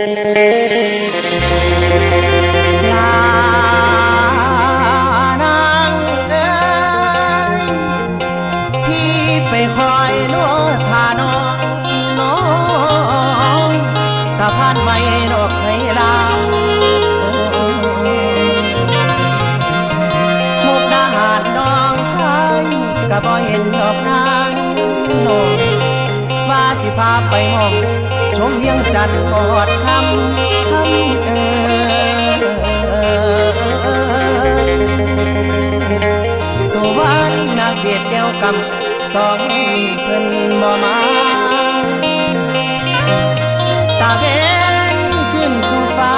ลานางเอ้ยพี่ไปคอยลวทานองน้องสะพานไม่ดอกให้ลาวมุกดาหารน้องไทยก็บ่เห็นดอกนางน้องว่าสิพาไปมอง มเวียงจันทร์หมดคำคำเอ่ยสุวรรณเขตแก้วกำสองเพิ่นบ่มาตาเวนขึ้นสู่ฟ้า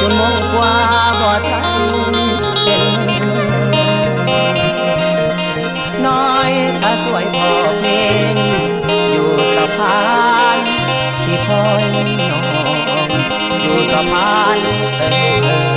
จนมองกว่าบ่ทันเห็นน้อยตาสวยพอเพลงอยู่สะพา น้อง อยู่สะพานเออ